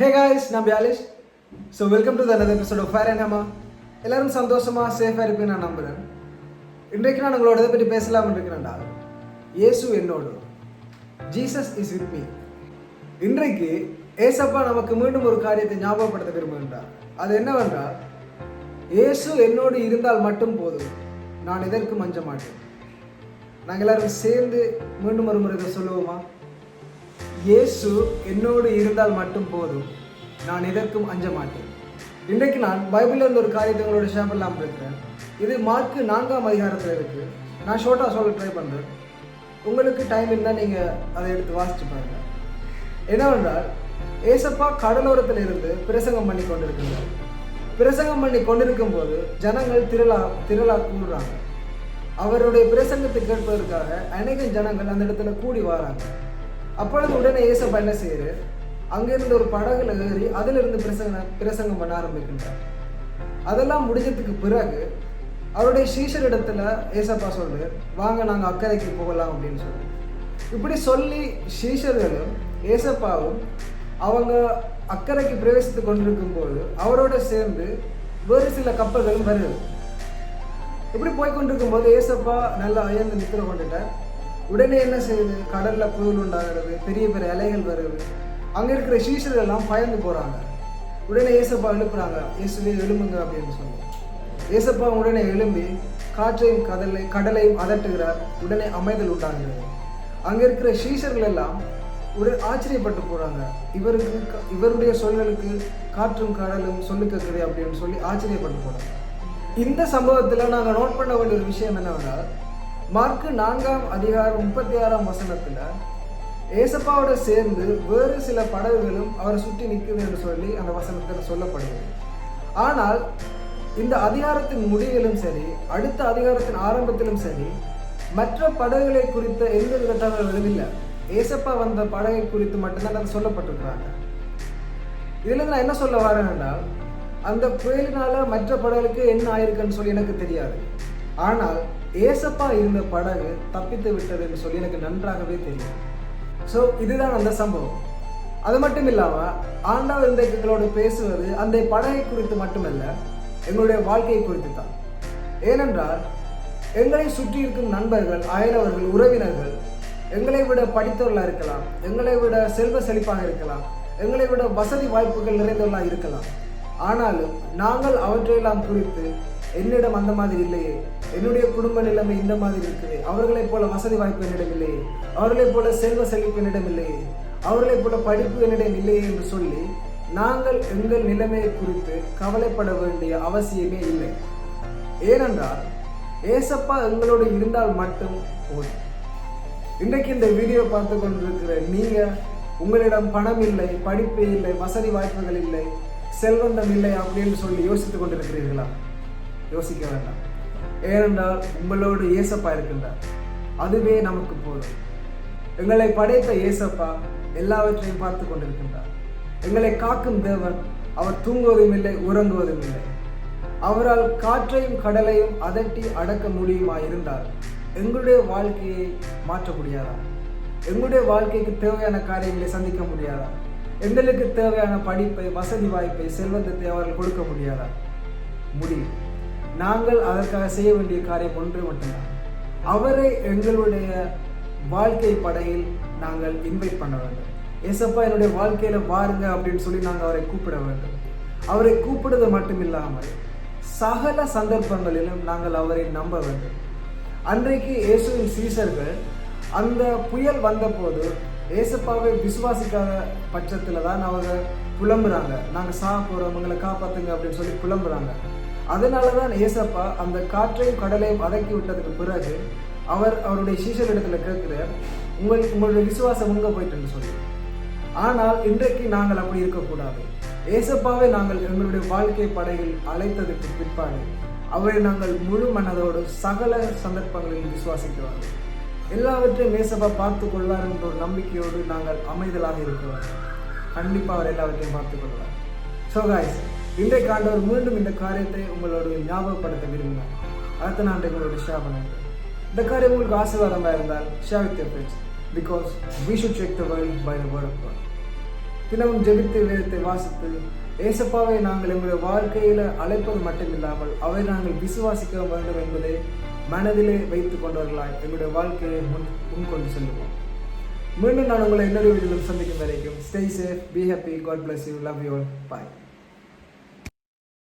ஹே guys நான் பியாலிஷ் so welcome to தனது எபிசோட் ஆஃப் ஃபயர் அண்ட் ஹமா எல்லாரும் சந்தோஷமாக சேஃபாக இருப்பேன் நான் நம்புகிறேன் இன்றைக்கு நான் உங்களோட இதை பற்றி பேசலாம்னு இருக்கிறேன்டா இயேசு என்னோடு. ஜீசஸ் இஸ் வித் மீ இன்றைக்கு ஏசப்பா நமக்கு மீண்டும் ஒரு காரியத்தை ஞாபகப்படுத்த விரும்புகின்றார். அது என்னவென்றால் இயேசு என்னோடு இருந்தால் மட்டும் போதும். நான் எதற்கும் அஞ்ச மாட்டேன். நாங்கள் எல்லாரும் சேர்ந்து மீண்டும் ஒரு முறை சொல்லுவோமா? இயேசு என்னோடு இருந்தால் மட்டும் போதும். நான் எதற்கும் அஞ்ச மாட்டேன். இன்றைக்கு நான் பைபிளில் இருந்த ஒரு காரியத்தை உங்களோட ஷேர் பண்ணலாம் இருக்கிறேன். இது மார்க்கு நான்காம் அதிகாரத்தில் இருக்குது நான் ஷோர்ட்டாக சொல்ல ட்ரை பண்ணுறேன் உங்களுக்கு டைம் இருந்தால் நீங்கள் அதை எடுத்து வாசித்து பாருங்கள் என்னவென்றால் ஏசப்பா கடலோரத்தில் இருந்து பிரசங்கம் பண்ணி கொண்டிருக்கிறார். பிரசங்கம் பண்ணி கொண்டிருக்கும் போது ஜனங்கள் திரளா திரளா கூடுறாங்க. அவருடைய பிரசங்கத்தை கேட்பதற்காக அநேக ஜனங்கள் அந்த இடத்துல கூடி வராங்க. அப்பொழுது உடனே ஏசப்பா என்ன செய்யுது அங்கிருந்து ஒரு படகுல ஏறி அதிலிருந்து பிரசங்க பிரசங்கம் பண்ண ஆரம்பிக்கின்றார். அதெல்லாம் முடிஞ்சதுக்கு பிறகு அவருடைய சீஷர் இடத்துல ஏசப்பா சொல்லு வாங்க நாங்கள் அக்கறைக்கு போகலாம் அப்படின்னு சொல்லி. இப்படி சொல்லி சீஷர்களும் ஏசப்பாவும் அவங்க அக்கறைக்கு பிரவேசித்து கொண்டிருக்கும் போது அவரோட சேர்ந்து வேறு சில கப்பல்களும் வருது இப்படி போய் கொண்டிருக்கும் போது ஏசப்பா நல்லா அயர்ந்து நிற்கிற கொண்டுட்டார். உடனே என்ன செய்யுது? கடல்ல புயல் உண்டாகிறது பெரிய பெரிய அலைகள் வருது. அங்க இருக்கிற சீஷர்கள் எல்லாம் பயந்து போறாங்க. உடனே ஏசப்பா எழுப்புறாங்க இயேசுவே எழும்புங்க அப்படின்னு சொல்லி ஏசப்பா உடனே எழும்பி காற்றையும் கடலை கடலையும் அதட்டுகிறார். உடனே அமைதல் உண்டாகிறது. அங்க இருக்கிற சீசர்கள் எல்லாம் உடன் ஆச்சரியப்பட்டு போறாங்க. இவருக்கு இவருடைய சொல்களுக்கு காற்றும் கடலும் சொல்லு கேட்குது அப்படின்னு சொல்லி ஆச்சரியப்பட்டு போறாங்க. இந்த சம்பவத்தில் நாங்கள் நோட் பண்ண வேண்டிய ஒரு விஷயம் என்னவென்றால் மார்க்கு நான்காம் அதிகாரம் முப்பத்தி ஆறாம் வசனத்தில் ஏசப்பாவோட சேர்ந்து வேறு சில படகுகளும் அவரை சுற்றி நிற்குது என்று சொல்லி அந்த வசனத்தில் சொல்லப்படுகிறது. ஆனால் இந்த அதிகாரத்தின் முடிவிலும் சரி அடுத்த அதிகாரத்தின் ஆரம்பத்திலும் சரி மற்ற படகுகளை குறித்த எந்த வித தகவல்களும் இல்லை ஏசப்பா வந்த படகை குறித்து மட்டும்தான் அதை சொல்லப்பட்டிருக்கிறாங்க. இதில் நான் என்ன சொல்ல வரேன்னா அந்த புயலினால் மற்ற படகுகளுக்கு என்ன ஆயிருக்குன்னு சொல்லி எனக்கு தெரியாது. ஆனால் ஏசப்பா இருந்த படகு தப்பித்து விட்டதுன்னு சொல்லி எனக்கு நன்றாகவே தெரியும். ஸோ இதுதான் அந்த சம்பவம். அது மட்டும் இல்லாமல் ஆண்டவர் இந்த எங்களோடு பேசுவது அந்த படகை குறித்து மட்டுமல்ல எங்களுடைய வாழ்க்கையை குறித்து தான் ஏனென்றால் எங்களை சுற்றி இருக்கும் நண்பர்கள் அயலவர்கள் உறவினர்கள் எங்களை விட படித்தவர்களாக இருக்கலாம் எங்களை விட செல்வ செழிப்பாக இருக்கலாம் எங்களை விட வசதி வாய்ப்புகள் நிறைந்தவர்களாக இருக்கலாம். ஆனாலும் நாங்கள் அவற்றையெல்லாம் குறித்து என்னிடம் அந்த மாதிரி இல்லையே. என்னுடைய குடும்ப நிலைமை இந்த மாதிரி இருக்குது. அவர்களைப் போல வசதி வாய்ப்பு என்னிடம் இல்லையே அவர்களைப் போல செல்வ செழிப்பு என்னிடம் இல்லையே அவர்களைப் போல படிப்பு என்னிடம் இல்லையே என்று சொல்லி நாங்கள் எங்கள் நிலைமையை குறித்து கவலைப்பட வேண்டிய அவசியமே இல்லை. ஏனென்றால் ஏசப்பா எங்களோடு இருந்தால் மட்டும் போதும். இன்றைக்கு இந்த வீடியோ பார்த்து கொண்டிருக்கிற நீங்க உங்களிடம் பணம் இல்லை படிப்பு இல்லை வசதி வாய்ப்புகள் இல்லை செல்வந்தம் இல்லை அப்படின்னு சொல்லி யோசித்துக் கொண்டிருக்கிறீர்களா? யோசிக்க வேண்டாம். ஏனென்றால் உங்களோடு இயேசப்பா இருக்கின்றார். அதுவே நமக்கு போதும். எங்களை படைத்த இயேசப்பா எல்லாவற்றையும் பார்த்து கொண்டிருக்கின்றார். எங்களை காக்கும் தேவன் அவர் தூங்குவதும் இல்லை உறங்குவதும் இல்லை. அவரால் காற்றையும் கடலையும் அதட்டி அடக்க முடியுமா இருந்தால் எங்களுடைய வாழ்க்கையை மாற்ற முடியாதா எங்களுடைய வாழ்க்கைக்கு தேவையான காரியங்களை சந்திக்க முடியாதா எங்களுக்கு தேவையான படிப்பை வசதி வாய்ப்பை செல்வந்தத்தை அவர்கள் கொடுக்க முடியாதா முடியும். நாங்கள் அதற்காக செய்ய வேண்டிய காரியம் ஒன்று மட்டும்தான் அவரை எங்களுடைய வாழ்க்கை படையில் நாங்கள் இன்வைட் பண்ண வேண்டும். ஏசப்பா என்னுடைய வாழ்க்கையில வாருங்க அப்படின்னு சொல்லி நாங்கள் அவரை கூப்பிட வேண்டும். அவரை கூப்பிடுவது மட்டும் இல்லாமல் சகல சந்தர்ப்பங்களிலும் நாங்கள் அவரை நம்ப வேண்டும். அன்றைக்கு இயேசுவின் சீசர்கள் அந்த புயல் வந்தபோது ஏசப்பாவை விசுவாசிக்காத பட்சத்தில் தான் அவங்க புலம்புறாங்க. நாங்கள் சாக போகிறோம் உங்களை காப்பாற்றுங்க அப்படின்னு சொல்லி புலம்புறாங்க. அதனால தான் ஏசப்பா அந்த காற்றையும் கடலையும் அடக்கி விட்டதுக்கு பிறகு அவர் அவருடைய சீஷரிடத்துல கேட்கிறார் உங்கள் உங்களுடைய விசுவாசம் உங்க போயிட்டுன்னு சொல்லி. ஆனால் இன்றைக்கு நாங்கள் அப்படி இருக்கக்கூடாது. ஏசப்பாவை நாங்கள் எங்களுடைய வாழ்க்கை படையில் அழைத்ததற்கு பிற்பாடு அவரை நாங்கள் முழு மனதோடு சகல சந்தர்ப்பங்களில் விசுவாசிக்கிறார்கள் எல்லாவற்றையும் ஏசப்பா பார்த்து கொள்வார் என்ற ஒரு நம்பிக்கையோடு நாங்கள் அமைதலாக இருக்கிறோம். கண்டிப்பாக அவர் எல்லாவற்றையும் பார்த்து கொள்வார். ஸோ காய்ஸ் இன்றைக்கு ஆண்டவர் மீண்டும் இந்த காரியத்தை உங்களோட ஞாபகப்படுத்த விரும்பினார் அடுத்த நான் உங்களோட ஷேர் பண்ணுறேன் இந்த காரியம் உங்களுக்கு ஆசீர்வாதமாக இருந்தால் share with your friends because we should check the world by the word of God தினமும் ஜெபித்து வேதத்தை வாசித்து ஏசப்பாவை நாங்கள் எங்களுடைய வாழ்க்கையில் அழைப்பது மட்டுமில்லாமல் அவை நாங்கள் விசுவாசிக்க வேண்டும் என்பதை மனதிலே வைத்துக் கொண்டவர்களாய் எங்களுடைய வாழ்க்கையை முன் முன்கொண்டு செல்லுவோம். மீண்டும் நான் உங்களை இன்னொரு வீடியோவில் சந்திக்கும் வரைக்கும் stay safe be happy God bless you love you bye